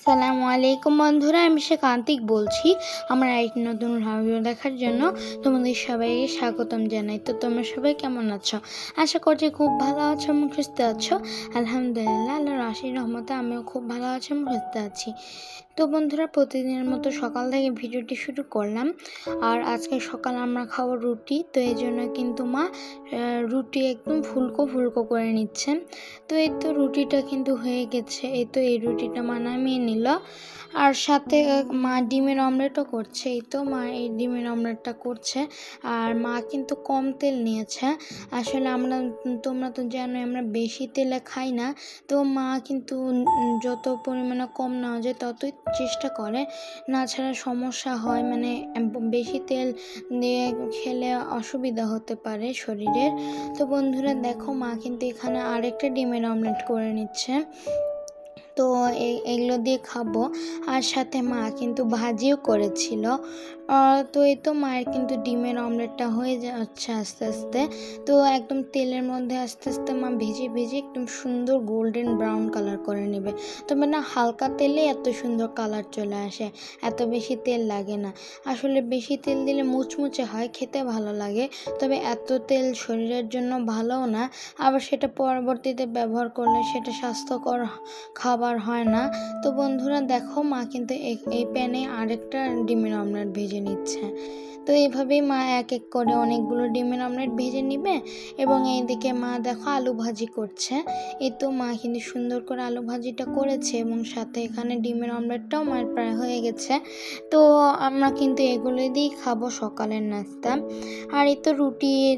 আসসালামু আলাইকুম বন্ধুরা, আমি সে কান্তিক বলছি। আমার এক নতুন ভিডিও দেখার জন্য তোমাদের সবাইকে স্বাগতম জানাই। তো তোমরা সবাই কেমন আছো? আশা করছি খুব ভালো আছো এবং সুস্থ আছো। আলহামদুলিল্লাহ আল্লাহ রাশির রহমতে আমিও খুব ভালো আছি এবং সুস্থ আছি। তো বন্ধুরা প্রতিদিনের মতো সকাল থেকে ভিডিওটি শুরু করলাম। আর আজকে সকাল আমরা খাব রুটি, তো এই জন্য কিন্তু মা রুটি একদম ফুলকো ফুলকো করে নিচ্ছে তো এই তো রুটিটা কিন্তু হয়ে গেছে, এই তো এই রুটিটা মা নামিয়ে নিল। আর সাথে মা ডিমের অমলেটও করছে, এই তো মা এই ডিমের অমলেটটা করছে। আর মা কিন্তু কম তেল নিয়েছে, আসলে আমরা, তোমরা তো জানো আমরা বেশি তেলে খাই না। তো মা কিন্তু যত পরিমাণে কম নেওয়া যায় ততই চেষ্টা করে। না ছাড়া সমস্যা হয় মানে বেশি তেল দিয়ে খেলে অসুবিধা হতে পারে শরীরের। তো বন্ধুরা দেখো, মা কিন্তু এখানে আরেকটা ডিমের অমলেট করে নিচ্ছে। তো এগুলো দিয়ে খাব। আর সাথে মা কিন্তু ভাজিও করেছিল। তো এই তো মায়ের কিন্তু ডিমের অমলেটটা হয়ে যাচ্ছে আস্তে আস্তে। তো একদম তেলের মধ্যে আস্তে আস্তে মা ভেজে ভেজে একদম সুন্দর গোল্ডেন ব্রাউন কালার করে নেবে। তবে না, হালকা তেলে এত সুন্দর কালার চলে আসে। এত বেশি তেল লাগে না। আসলে বেশি তেল দিলে মুচমুচে হয়, খেতে ভালো লাগে। তবে এত তেল শরীরের জন্য ভালোও না। আবার সেটা পরবর্তীতে ব্যবহার করলে সেটা স্বাস্থ্যকর খাবার হয় না। তো বন্ধুরা দেখো, মা কিন্তু এই- প্যানে আরেকটা ডিমের অমলেট ভেজে নিচ্ছে। তো এইভাবেই মা এক এক করে অনেকগুলো ডিমের অমলেট ভেজে নিবে এবং এইদিকে মা দেখো আলু ভাজি করছে। এই তো মা কিন্তু সুন্দর করে আলু ভাজিটা করেছে এবং সাথে এখানে ডিমের অমলেটটাও মায়ের প্রায় হয়ে গেছে। তো আমরা কিন্তু এগুলো দিয়েই খাব সকালের নাস্তা। আর এই তো রুটি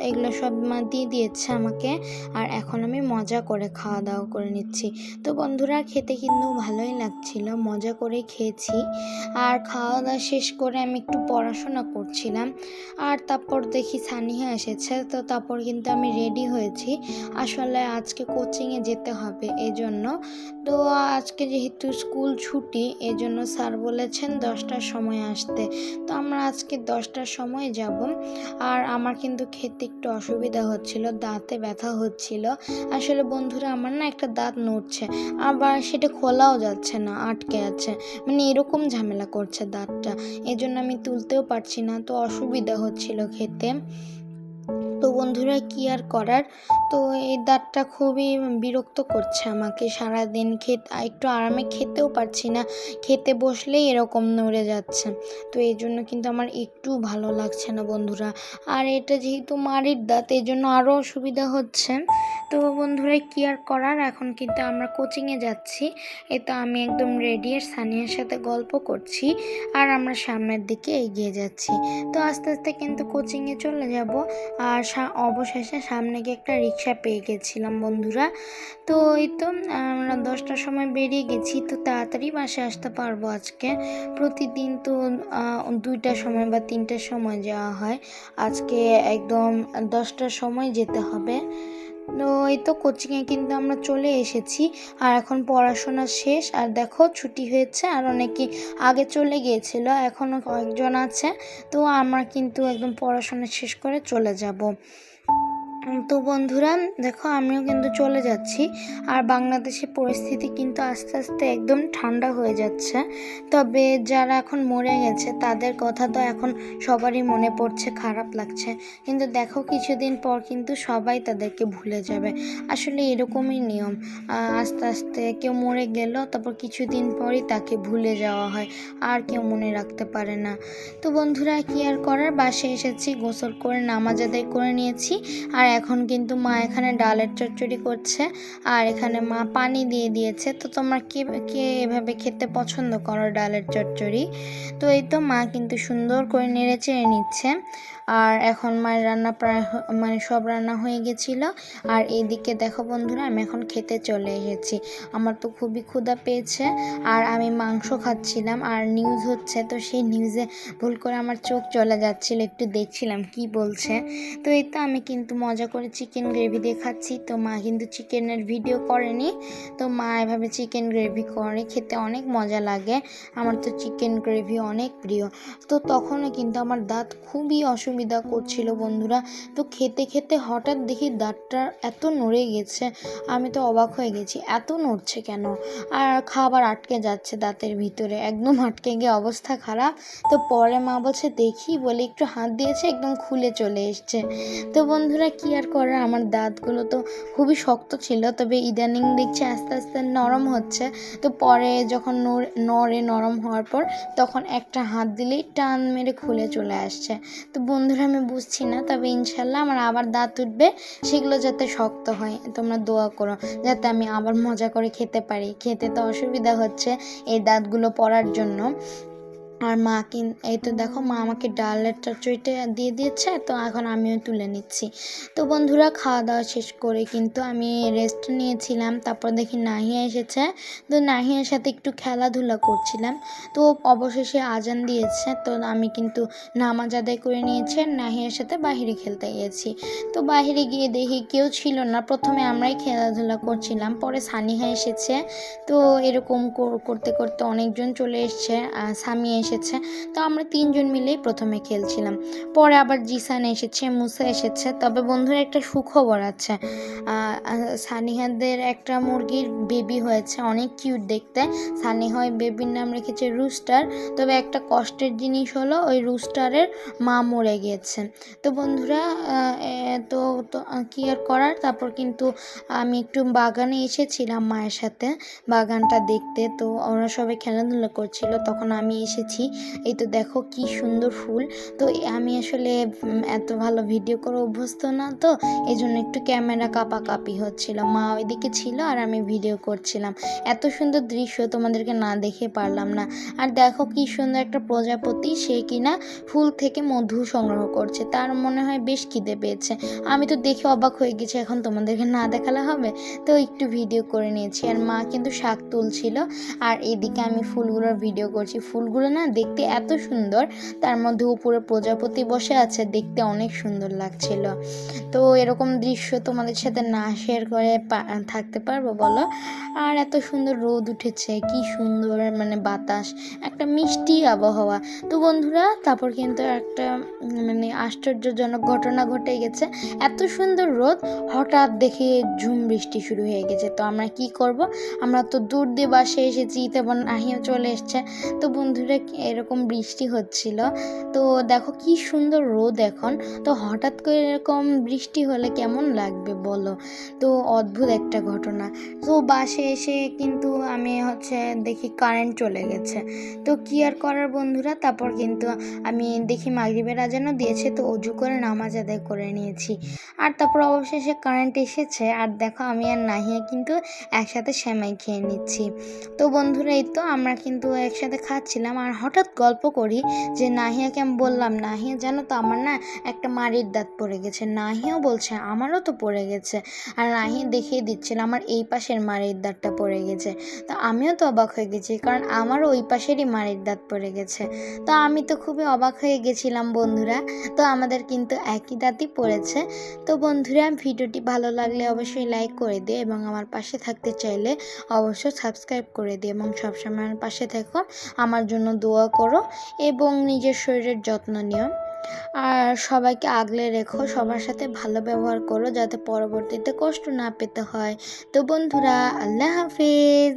এগুলো সব মা দিয়ে দিয়েছে আমাকে। আর এখন আমি মজা করে খাওয়া দাওয়া করে নিচ্ছি। তো বন্ধুরা, খেতে কিন্তু ভালোই লাগছিল। মজা করে খেয়েছি। আর খাওয়া দাওয়া শেষ করে আমি একটু পড়াশোনা করছিলাম। আর তারপর দেখি সানিহা এসেছে, তো তারপর কিন্তু আমি রেডি হয়েছি। আসলে আজকে কোচিংয়ে যেতে হবে এই জন্য তো আজকে যেহেতু স্কুল ছুটি এই জন্য স্যার বলেছেন দশটার সময় আসতে। তো আমরা আজকে দশটার সময় যাব। আর আমার কিন্তু খেতে একটু অসুবিধা হচ্ছিল, দাঁতে ব্যথা হচ্ছিল। আসলে বন্ধুরা, আমার না একটা দাঁত নড়ছে। আবার সেটা খোলাও যাচ্ছে না, আটকে আছে। মানে এরকম ঝামেলা করছে দাঁতটা। এই জন্য আমি তুলতেও পারছি না, তো অসুবিধা হচ্ছিল খেতে। তো বন্ধুরা কি আর করার? তো এই দাঁতটা খুবই বিরক্ত করছে আমাকে। সারাদিন খেতে, একটু আরামে খেতেও পারছি না। খেতে বসলেই এরকম নড়ে যাচ্ছে। তো এই জন্য কিন্তু আমার একটু ভালো লাগছে না বন্ধুরা। আর এটা যেহেতু মারির দাঁত, এই জন্য আরও অসুবিধা হচ্ছে। তো বন্ধুরা কি আর করার? এখন কিন্তু আমরা কোচিংয়ে যাচ্ছি। এ তো আমি একদম রেডি আর সানিয়ার সাথে গল্প করছি। আর আমরা সামনের দিকে এগিয়ে যাচ্ছি। তো আস্তে আস্তে কিন্তু কোচিংয়ে চলে যাব। আর অবশেষে সামনে গিয়ে একটা রিক্সা পেয়ে গেছিলাম বন্ধুরা। তো ওই তো, আমরা দশটার সময় বেরিয়ে গেছি, তো তাড়াতাড়ি বাসে আসতে পারব আজকে। প্রতিদিন তো দুইটার সময় বা তিনটার সময় যাওয়া হয়। আজকে একদম দশটার সময় যেতে হবে। এই তো কোচিংয়ে কিন্তু আমরা চলে এসেছি। আর এখন পড়াশোনা শেষ। আর দেখো, ছুটি হয়েছে আর অনেকে আগে চলে গিয়েছিল এখনও কয়েকজন আছে। তো আমরা কিন্তু একদম পড়াশোনা শেষ করে চলে যাব। তো বন্ধুরা, দেখো, আমিও কিন্তু চলে যাচ্ছি। আর বাংলাদেশের পরিস্থিতি কিন্তু আস্তে আস্তে একদম ঠান্ডা হয়ে যাচ্ছে। তবে যারা এখন মরে গেছে, তাদের কথা তো এখন সবারই মনে পড়ছে, খারাপ লাগছে। কিন্তু দেখো, কিছুদিন পর কিন্তু সবাই তাদেরকে ভুলে যাবে। আসলে এরকমই নিয়ম। আস্তে আস্তে কেউ মরে গেল, তারপর কিছুদিন পরই তাকে ভুলে যাওয়া হয়। আর কেউ মনে রাখতে পারে না। তো বন্ধুরা, কি আর করার? বাসে এসেছি, গোসল করে, নামাজ আদায় করে নিয়েছি। আর এখন কিন্তু মা এখানে ডালের চচ্চড়ি করছে আর এখানে মা পানি দিয়ে দিয়েছে। তো তোমরা কে কে এভাবে খেতে পছন্দ করো ডালের চচ্চড়ি? তো এই তো মা কিন্তু সুন্দর করে নেড়ে চেড়ে নিচ্ছে। আর এখন মায়ের রান্না প্রায় মানে সব রান্না হয়ে গেছিল। আর এইদিকে দেখো বন্ধুরা, আমি এখন খেতে চলে এসেছি। আমার তো খুবই ক্ষুধা পেয়েছে আর আমি মাংস খাচ্ছিলাম। আর নিউজ হচ্ছে, তো সেই নিউজে ভুল করে আমার চোখ চলে যাচ্ছিল। একটু দেখছিলাম কি বলছে। তো এই তো আমি কিন্তু মজা মজা করে চিকেন গ্রেভি দিয়ে খাচ্ছি। তো মা কিন্তু চিকেনের ভিডিও করেনি। তো মা এভাবে চিকেন গ্রেভি করে, খেতে অনেক মজা লাগে। আমার তো চিকেন গ্রেভি অনেক প্রিয়। তো তখনও কিন্তু আমার দাঁত খুবই অসুবিধা করছিল বন্ধুরা। তো খেতে খেতে হঠাৎ দেখি দাঁতটা এত নড়ে গেছে, আমি তো অবাক হয়ে গেছি, এত নড়ছে কেন? আর খাবার আটকে যাচ্ছে দাঁতের ভিতরে, একদম আটকে গিয়ে অবস্থা খারাপ। তো পরে মা বলছে, দেখি, বলে একটু হাত দিয়েছে, একদম খুলে চলে এসছে। তো বন্ধুরা, কি আর করার আমার দাঁতগুলো তো খুবই শক্ত ছিল, তবে ইদানিং দেখছি আস্তে আস্তে নরম হচ্ছে। তো পরে যখন নড়- নরম হওয়ার পর তখন একটা হাত দিলেই টান মেরে খুলে চলে আসছে। তো বন্ধুরা, আমি বুঝছি না, তবে ইনশাল্লাহ আমার আবার দাঁত উঠবে, সেগুলো যাতে শক্ত হয়, তোমরা দোয়া করো, যাতে আমি আবার মজা করে খেতে পারি। খেতে তো অসুবিধা হচ্ছে এই দাঁতগুলো পড়ার জন্য। আর মা কিন এই তো দেখো মা আমাকে ডালের চচ্চড়িটা দিয়ে দিয়েছে তো এখন আমিও তুলে নিচ্ছি। তো বন্ধুরা খাওয়া দাওয়া শেষ করে কিন্তু আমি রেস্ট নিয়েছিলাম তারপর দেখি নাহিয়া এসেছে। তো নাহিয়ার সাথে একটু খেলাধুলা করছিলাম তো অবশেষে আজান দিয়েছে তো আমি কিন্তু নামাজ আদায় করে নিয়েছি নাহিয়ার সাথে বাইরে খেলতে গিয়েছি। তো বাইরে গিয়ে দেখি কেউ ছিল না প্রথমে আমরাই খেলাধুলা করছিলাম পরে সানিহা এসেছে। তো এরকম কর- করতে করতে অনেকজন চলে এসছে আহ, সামি এসেছে। তো আমরা তিনজন মিলেই প্রথমে খেলছিলাম। পরে আবার জিসান এসেছে, মুসা এসেছে। তবে বন্ধুরা একটা সুখবর আছে। সানিহাদের একটা মুরগির বেবি হয়েছে, অনেক কিউট দেখতে। সানিহা ওই বেবির নাম রেখেছে রুস্টার তবে একটা কষ্টের জিনিস হলো ওই রুস্টারের মা মরে গিয়েছে। তো বন্ধুরা তো কি আর করার? তারপর কিন্তু আমি একটু বাগানে এসেছিলাম মায়ের সাথে, বাগানটা দেখতে। তো ওরা সবাই খেলাধুলা করছিল, তখন আমি এসেছি। এই তো দেখো কি সুন্দর ফুল। তো আমি আসলে এত ভালো ভিডিও করে অভ্যস্ত না তো এই জন্য একটু ক্যামেরা কাপাকাপি। হচ্ছিল। মা ওইদিকে ছিল আর আমি ভিডিও করছিলাম। এত সুন্দর দৃশ্য তোমাদেরকে না দেখে পারলাম না। আর দেখো কি সুন্দর একটা প্রজাপতি, সে কিনা ফুল থেকে মধু সংগ্রহ করছে। তার মনে হয় বেশ খিদে পেয়েছে। আমি তো দেখে অবাক হয়ে গেছি, এখন তোমাদেরকে না দেখালে হবে? তো একটু ভিডিও করে নিয়েছি। আর মা কিন্তু শাক তুলছিল। আর এদিকে আমি ফুলগুলোর ভিডিও করছি। ফুলগুলো না দেখতে এত সুন্দর, তার মধ্যে উপরে প্রজাপতি বসে আছে, দেখতে অনেক সুন্দর লাগছিল। তো এরকম দৃশ্য তোমাদের সাথে না শেয়ার করে থাকতে পারব বলো? আর এত সুন্দর রোদ উঠেছে, কি সুন্দর মানে বাতাস, একটা মিষ্টি আবহাওয়া। তো বন্ধুরা, তারপর কিন্তু একটা মানে আশ্চর্যজনক ঘটনা ঘটে গেছে। এত সুন্দর রোদ, হঠাৎ দেখে ঝুম বৃষ্টি শুরু হয়ে গেছে। তো আমরা কি করব? আমরা তো দূর দিয়ে বাসে এসেছি, তেমন আহিও চলে এসছে। তো বন্ধুরা, এরকম বৃষ্টি হচ্ছিল। তো দেখো কি সুন্দর রোদ এখন। তো হঠাৎ করে এরকম বৃষ্টি হলে কেমন লাগবে বলো? তো অদ্ভুত একটা ঘটনা। তো বাসে এসে কিন্তু আমি হচ্ছে দেখি কারেন্ট চলে গেছে। তো কি আর করার বন্ধুরা? তারপর কিন্তু আমি দেখি মাগরিবের আজানও দিয়েছে, তো অজু করে নামাজ আদায় করে নিয়েছি। আর তারপর অবশেষে কারেন্ট এসেছে, আর দেখো আমি আর নাহিয়া কিন্তু একসাথে সেমাই খেয়ে নিচ্ছি। তো বন্ধুরা, এই তো আমরা কিন্তু একসাথে খাচ্ছিলাম, আর হঠাৎ গল্প করি যে নাহিয়াকে আমি বললাম, নাহিয়া, জানো তো আমার না একটা মারির দাঁত পড়ে গেছে। নাহিয়াও বলছে, আমারও তো পড়ে গেছে। আর নাহিয়া দেখিয়ে দিচ্ছিল, আমার এই পাশের মাড়ির দাঁতটা পড়ে গেছে। তো আমিও তো অবাক হয়ে গেছি, কারণ আমারও ওই পাশেরই মাড়ির দাঁত পড়ে গেছে। তো আমি তো খুবই অবাক হয়ে গেছিলাম, বন্ধুরা। তো আমাদের কিন্তু একই দাঁতই পড়েছে। তো বন্ধুরা, ভিডিওটি ভালো লাগলে অবশ্যই লাইক করে দিও এবং আমার পাশে থাকতে চাইলে অবশ্যই সাবস্ক্রাইব করে দিও এবং সবসময় আমার পাশে থেকো। আমার জন্য দোয়া করো এবং নিজের শরীরের যত্ন নিও। আর সবাইকে আগলে রেখো, সবার সাথে ভালো ব্যবহার করো যাতে পরবর্তীতে কষ্ট না পেতে হয়। তো বন্ধুরা, আল্লাহ হাফিজ।